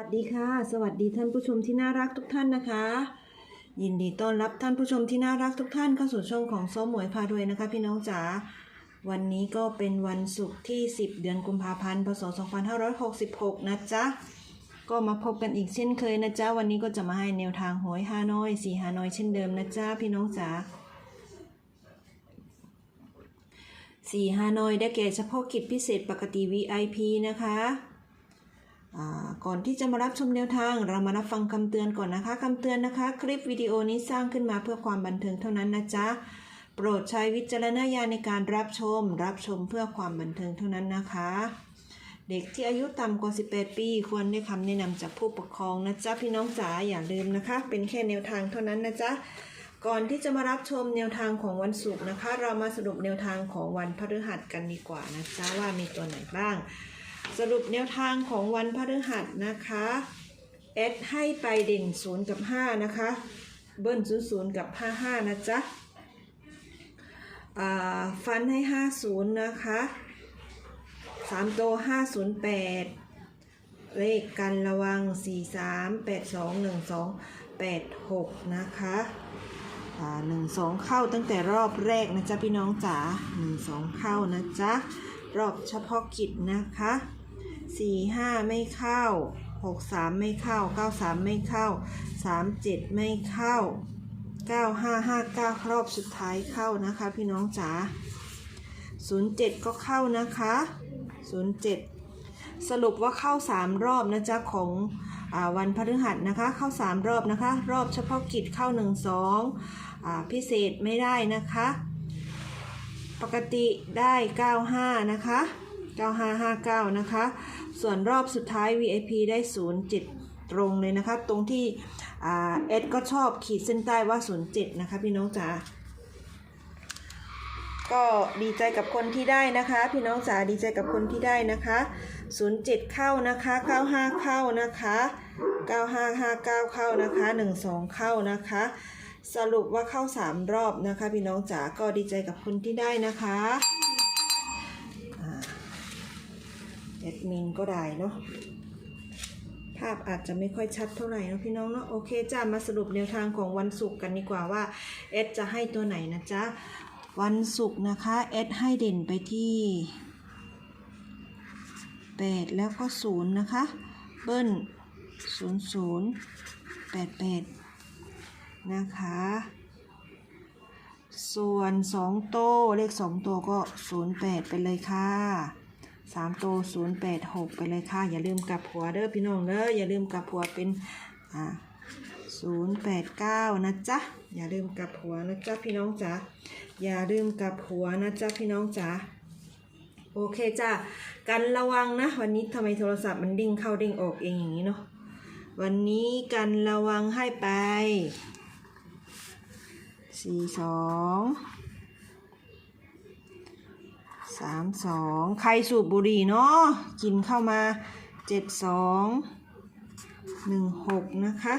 สวัสดีค่ะ สวัสดีท่านผู้ชมที่น่ารักทุกท่านนะคะ ยินดีต้อนรับท่านผู้ชมที่น่ารักทุกท่านเข้าสู่ช่องของซ้อมหมวยพารวยนะคะ พี่น้องจ๋าวันนี้ก็เป็นวันศุกร์ที่ 10 เดือนกุมภาพันธ์พศ2566 นะจ๊ะ ก็มาพบกันอีกเช่นเคยนะจ๊ะ วันนี้ก็จะมาให้แนวทางหวยฮานอยสีฮานอยเช่นเดิมนะจ๊ะ พี่น้องจ๋าสี่ฮานอยได้แก่เฉพาะกิจพิเศษปกติ VIP นะคะ ก่อนที่จะมารับชมแนวทาง เรามารับฟังคำเตือนก่อนนะคะคำเตือนนะคะ คลิปวิดีโอนี้สร้างขึ้นมาเพื่อความบันเทิงเท่านั้นนะจ๊ะโปรดใช้วิจารณญาณในการรับชม รับชมเพื่อความบันเทิงเท่านั้นนะคะ เด็กที่อายุต่ำกว่า 18 ปี ควรได้คำแนะนำจากผู้ปกครองนะจ๊ะพี่น้องจ๋าอย่าลืมนะคะ เป็นแค่แนวทางเท่านั้นนะจ๊ะก่อนที่จะมารับชมแนวทางของวันศุกร์นะคะ เรามาสรุปแนวทางของวันพฤหัสกันดีกว่านะจ๊ะว่ามีตัวไหนบ้าง สรุปแนวทางของวันพฤหัสนะคะเอสให้ไปเด่น0กับ5นะคะ เบิ้ล0 0กับ55นะจ๊ะอ่าฟันให้50นะคะ3โตว508เลขกันระวัง43 82 12 86นะคะอ่า1 2เข้าตั้งแต่รอบแรกนะจ๊ะพี่น้องจ๋า1 2เข้านะจ๊ะ รอบเฉพาะกิจนะคะ 4 5ไม่เข้า6 3ไม่เข้า9 3ไม่เข้า3 7ไม่เข้า9 5 5 9รอบสุดท้ายเข้านะคะ พี่น้องจ๋า07ก็เข้านะคะ07สรุปว่าเข้า3รอบนะจ๊ะของอวันพฤหัสนะคะ เข้า3รอบนะคะ รอบเฉพาะกิจเข้า1 2อ่าพิเศษไม่ได้นะคะ ปกติได้ 95 นะคะ 9559 นะคะ ส่วนรอบสุดท้าย VIP ได้ 07 ตรงเลยนะคะ ตรงที่เอ็ดก็ชอบขีดเส้นใต้ว่า 07 นะคะ พี่น้องจ๋าก็ดีใจกับคนที่ได้นะคะ พี่น้องจ๋าดีใจกับคนที่ได้นะคะ 07 เข้านะคะ 95 เข้านะคะ 9559 เข้านะคะ 12 เข้านะคะ สรุปว่าเข้า 3 รอบนะคะ พี่น้องจ๋าก็ดีใจกับคนที่ได้นะคะอ่าแอ ดมินก็ได้เนาะภาพอาจจะไม่ค่อยชัดเท่าไหร่เนะพี่น้องเนาะโอเคจ้ามาสรุปแนวทางของวันศุกร์กันดีกว่าว่าเอสจะให้ตัวไหนนะจ๊ะวันศุกร์นะคะเอสให้เด่นไปที่ 8 แล้วก็ 0 นะคะ เบิ้ล 00 88 นะคะ ส่วน 2 โตวเลข 2 โตวก็ 08 ไปเลยค่ะ 3โตว086ไปเลยค่ะ อย่าลืมกลับหัวเด้อพี่น้องเด้ออย่าลืมกลับหัวเป็นอ่า089นะจ๊ะ อย่าลืมกลับหัวนะจ๊ะพี่น้องจ๋าอย่าลืมกลับหัวนะจ๊ะพี่น้องจ๋าโอเคจ้ะกันระวังนะ วันนี้ทำไมโทรศัพท์มันดิ้งเข้าดิ้งออกเองอย่างนี้เนาะวันนี้กันระวังให้ไปสี่สอง สามสองใครสูบบุหรี่เนาะกินเข้ามาเจ็ดสองหนึ่งหกนะคะ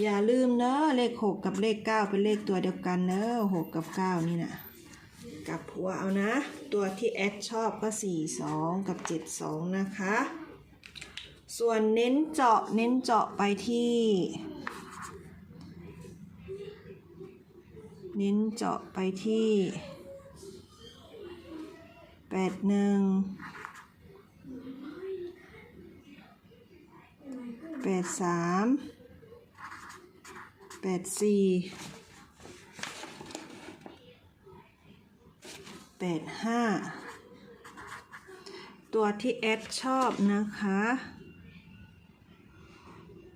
อย่าลืมเนอะเลขหกกับเลขเก้าเป็นเลขตัวเดียวกันเนอะหกกับเก้านี่นะกลับหัวเอานะ ตัวที่แอดชอบก็สี่สองกับเจ็ดสองนะคะ ส่วนเน้นเจาะเน้นเจาะไปที่เน้นเจาะไปที่ แปดหนึ่งแปดสามแปดสี่แปดห้าตัวที่แอดชอบนะคะ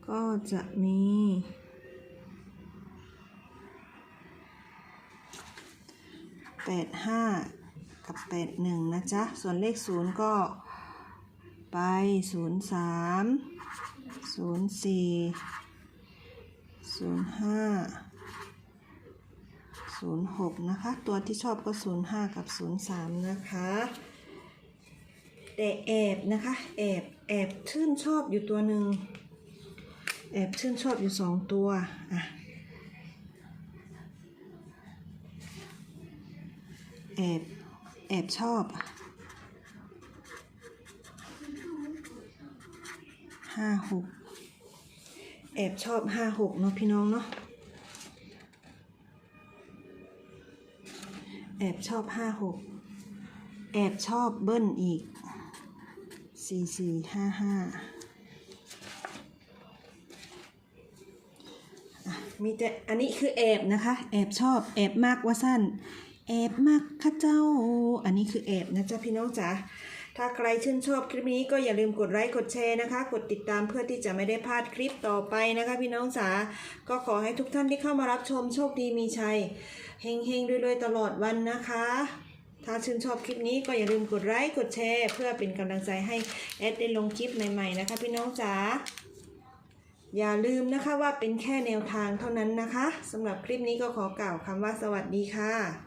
ก็จะมีแปดห้า กับแปดหนึ่งนะจ๊ะ ส่วนเลขศูนย์ก็ไปศูนย์สามศูนย์สี่ศูนย์ห้าศูนย์หกนะคะ ตัวที่ชอบก็ศูนย์ห้ากับศูนย์สามนะคะแต่แอบนะคะ แอบแอบชื่นชอบอยู่ตัวหนึ่งแอบชื่นชอบอยู่สองตัวอะแอบ แอบชอบห้าหกแอบชอบห้าหกเนาะพี่น้องเนาะแอบชอบห้าหกแอบชอบเบิ้ลอีกสี่สี่ห้าห้ามีแต่อันนี้คือแอบนะคะ แอบชอบ แอบมากว่าสั้น แอบมากค่ะเจ้า อันนี้คือแอบนะจ๊ะพี่น้องจ๋าถ้าใครชื่นชอบคลิปนี้ก็อย่าลืมกดไลค์กดแชร์นะคะ กดติดตามเพื่อที่จะไม่ได้พลาดคลิปต่อไปนะคะ พี่น้องจ๋าก็ขอให้ทุกท่านที่เข้ามารับชมโชคดีมีชัยเฮงเฮงๆรวยๆตลอดวันนะคะ ถ้าชื่นชอบคลิปนี้ก็อย่าลืมกดไลค์กดแชร์ เพื่อเป็นกำลังใจให้แอดได้ลงคลิปใหม่ๆนะคะ พี่น้องจ๋าอย่าลืมนะคะว่าเป็นแค่แนวทางเท่านั้นนะคะสำหรับคลิปนี้ก็ขอกล่าวคำว่าสวัสดีค่ะ